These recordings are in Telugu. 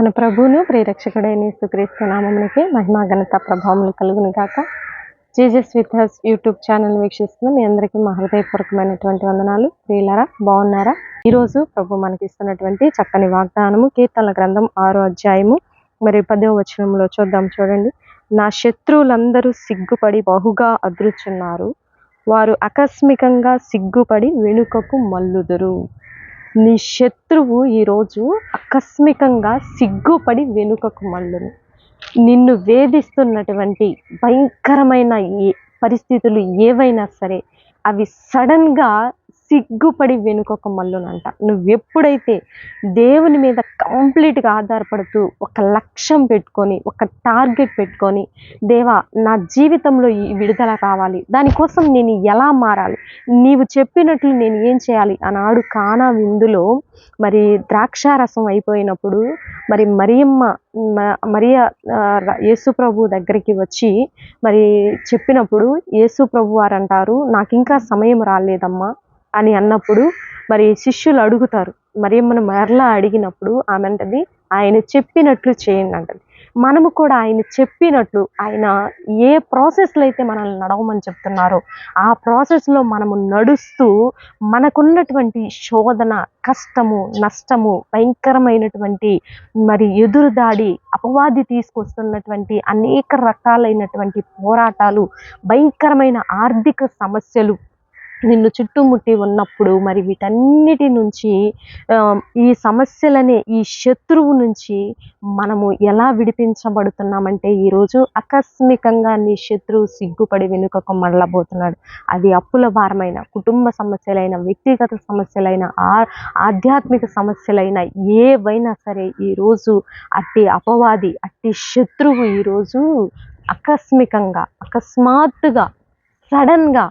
మన ప్రభువును ప్రియరక్షకుడైన సుక్రీస్తు నామమునికి మహిమా ఘనత ప్రభావములు కలుగును కాక Jesus with us YouTube channel వీక్షిస్తున్న మీ అందరికీ మా హృదయపూర్వకమైనటువంటి వందనాలు. ప్రియులరా బాగున్నారా? ఈరోజు ప్రభు మనకి ఇస్తున్నటువంటి చక్కని వాగ్దానము కీర్తన గ్రంథం ఆరో అధ్యాయము. మరియు పదో వచనంలో చూద్దాం చూడండి. నా శత్రువులందరూ సిగ్గుపడి బహుగా అదృచున్నారు వారు ఆకస్మికంగా సిగ్గుపడి వెనుకకు మల్లుదురు నీ శత్రువు ఈరోజు ఆకస్మికంగా సిగ్గుపడి వెనుకకు మళ్ళును. నిన్ను వేధిస్తున్నటువంటి భయంకరమైన ఏ పరిస్థితులు ఏవైనా సరే అవి సడన్గా సిగ్గుపడి వెనుకొక మల్లునంట. నువ్వు ఎప్పుడైతే దేవుని మీద కంప్లీట్గా ఆధారపడుతూ ఒక లక్ష్యం పెట్టుకొని ఒక టార్గెట్ పెట్టుకొని దేవా నా జీవితంలో ఈ విడుదల కావాలి దానికోసం నేను ఎలా మారాలి నీవు చెప్పినట్లు నేను ఏం చేయాలి అన్నాడు కానా విందులో మరి ద్రాక్షారసం అయిపోయినప్పుడు మరి మరియమ్మ మ- మరియ ఆ, యేసు ప్రభు దగ్గరికి వచ్చి మరి చెప్పినప్పుడు యేసు ప్రభు వారు అంటారు నాకు ఇంకా సమయం రాలేదమ్మా అని అన్నప్పుడు మరి శిష్యులు అడుగుతారు. మరియమ్మను మరలా అడిగినప్పుడు ఆమె అంటది ఆయన చెప్పినట్లు చేయండి అంటది. మనము కూడా ఆయన చెప్పినట్లు ఆయన ఏ ప్రాసెస్లో అయితే మనల్ని నడవమని చెప్తున్నారో ఆ ప్రాసెస్లో మనము నడుస్తూ మనకున్నటువంటి శోధన కష్టము నష్టము భయంకరమైనటువంటి మరి ఎదురుదాడి అపవాది తీసుకొస్తున్నటువంటి అనేక రకాలైనటువంటి పోరాటాలు భయంకరమైన ఆర్థిక సమస్యలు నిన్ను చుట్టుముట్టి ఉన్నప్పుడు మరి వీటన్నిటి నుంచి ఈ సమస్యలనే ఈ శత్రువు నుంచి మనము ఎలా విడిపించబడుతున్నామంటే ఈరోజు ఆకస్మికంగా నీ శత్రువు సిగ్గుపడి వెనుకకు మళ్ళబోతున్నాడు అది అప్పుల భారమైన కుటుంబ సమస్యలైన వ్యక్తిగత సమస్యలైన ఆ ఆధ్యాత్మిక సమస్యలైన ఏవైనా సరే ఈరోజు అట్టి అపవాది అట్టి శత్రువు ఈరోజు ఆకస్మికంగా అకస్మాత్తుగా సడన్గా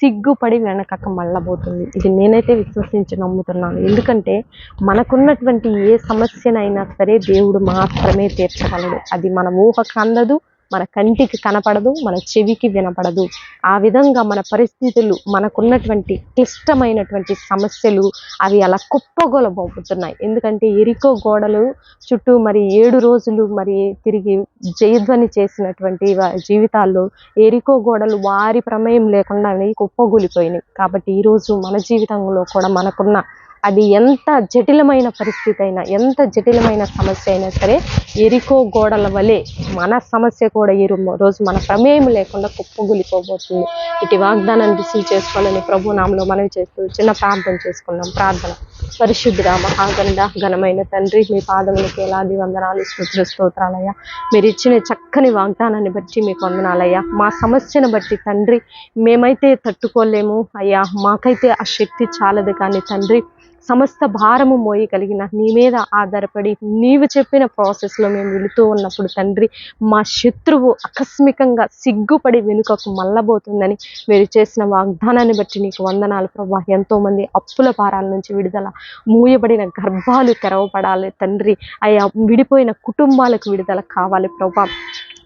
సిగ్గుపడి వెనకక మళ్ళబోతుంది. ఇది నేనైతే విశ్వసించి నమ్ముతున్నాను. ఎందుకంటే మనకున్నటువంటి ఏ సమస్యనైనా సరే దేవుడు మాత్రమే తీర్చగలడు. అది మన ఊహకు అందదు మన కంటికి కనపడదు మన చెవికి వినపడదు. ఆ విధంగా మన పరిస్థితులు మనకున్నటువంటి క్లిష్టమైనటువంటి సమస్యలు అవి అలా కుప్పగొలబోతున్నాయి. ఎందుకంటే ఎరికో గోడలు చుట్టూ మరి ఏడు రోజులు మరి తిరిగి జయధ్వని చేసినటువంటి జీవితాల్లో ఎరికో గోడలు వారి ప్రమేయం లేకుండా అవి కుప్పగూలిపోయినాయి. కాబట్టి ఈరోజు మన జీవితంలో కూడా మనకున్న అది ఎంత జటిలమైన పరిస్థితి అయినా ఎంత జటిలమైన సమస్య అయినా సరే ఎరికో గోడల వలె మన సమస్య కూడా ఈ రోజు మన ప్రమేయం లేకుండా కుప్పగూలిపోబోతుంది ఇటు వాగ్దానాన్ని రిసీవ్ చేసుకోవాలని ప్రభు నామలో మనవి చేస్తూ చిన్న ప్రార్థన చేసుకున్నాం. ప్రార్థన. పరిశుద్ధుడ మహాగండ ఘనమైన తండ్రి మీ పాదములకి ఎలాది వందనాలు స్తోత్ర స్తోత్రాలయ్యా. మీరు ఇచ్చిన చక్కని వాగ్దానాన్ని బట్టి మీకు వందనాలయ్యా. మా సమస్యను బట్టి తండ్రి మేమైతే తట్టుకోలేము. అయ్యా మాకైతే ఆ శక్తి చాలదు కానీ తండ్రి సమస్త భారము మోయగలిగిన నీ మీద ఆధారపడి నీవు చెప్పిన ప్రాసెస్లో మేము వెళుతూ ఉన్నప్పుడు తండ్రి మా శత్రువు ఆకస్మికంగా సిగ్గుపడి వెనుకకు మల్లబోతుందని మీరు చేసిన వాగ్దానాన్ని బట్టి నీకు వందనాలు ప్రభా. ఎంతో మంది అప్పుల భారాల నుంచి విడుదల మూయబడిన గర్భాలు తెరవబడాలి తండ్రి. అయ్యా విడిపోయిన కుటుంబాలకు విడుదల కావాలి ప్రభా.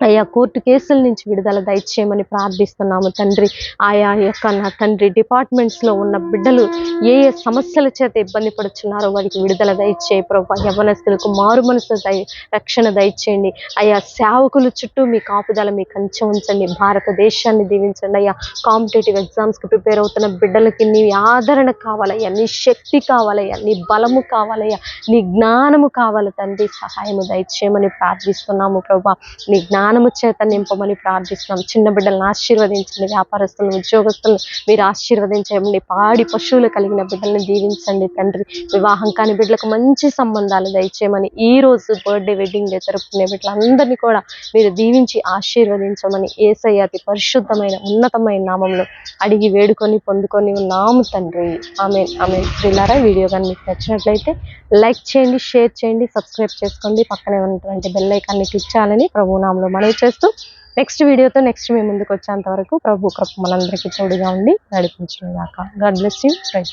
అయ్యా కోర్టు కేసుల నుంచి విడుదల దయచేయమని ప్రార్థిస్తున్నాము తండ్రి. ఆయా యొక్క నా తండ్రి డిపార్ట్మెంట్స్లో ఉన్న బిడ్డలు ఏ ఏ సమస్యల చేత ఇబ్బంది పడుతున్నారో వారికి విడుదల దయచేయి ప్రభా. యవనస్తులకు మారు మనసు దయ రక్షణ దయచేయండి. అయ్యా సేవకులు చుట్టూ మీ కాపుదల మీ కంచె ఉంచండి. భారతదేశాన్ని దీవించండి అయ్యా. కాంపిటేటివ్ ఎగ్జామ్స్కి ప్రిపేర్ అవుతున్న బిడ్డలకి నీ ఆదరణ కావాలయ్యా. నీ శక్తి కావాలయ్యా. నీ బలము కావాలయ్యా. నీ జ్ఞానము కావాలి తండ్రి. సహాయము దయచేయమని ప్రార్థిస్తున్నాము ప్రభా. నీ జ్ఞానము చేత నింపమని ప్రార్థిస్తున్నాం. చిన్న బిడ్డలను ఆశీర్వదించండి. వ్యాపారస్తులను ఉద్యోగస్తులను మీరు ఆశీర్వదించండి. పాడి పశువులు కలిగిన బిడ్డలను దీవించండి తండ్రి. వివాహం కాని బిడ్డలకు మంచి సంబంధాలు దయచేయమని ఈ రోజు బర్త్డే వెడ్డింగ్ డే జరుపుకునే బిడ్డలందరినీ కూడా మీరు దీవించి ఆశీర్వదించమని ఏసయ్య అతి పరిశుద్ధమైన ఉన్నతమైన నామంలో అడిగి వేడుకొని పొందుకొని ఉన్నాము తండ్రి. ఆమె ఆమె ప్రిలారా వీడియో కానీ మీకు నచ్చినట్లయితే లైక్ చేయండి షేర్ చేయండి సబ్స్క్రైబ్ చేసుకోండి. పక్కనే ఉన్నటువంటి బెల్ ఐకాన్ని క్లిక్ చేయాలని ప్రభునామంలో మనవి చేస్తూ నెక్స్ట్ వీడియోతో నెక్స్ట్ మీ ముందుకు వచ్చేంత వరకు ప్రభు కృప మనందరికీ తోడుగా ఉండి నడిపించిన దాకా గాడ్ బ్లెస్ యూ ప్రైజ్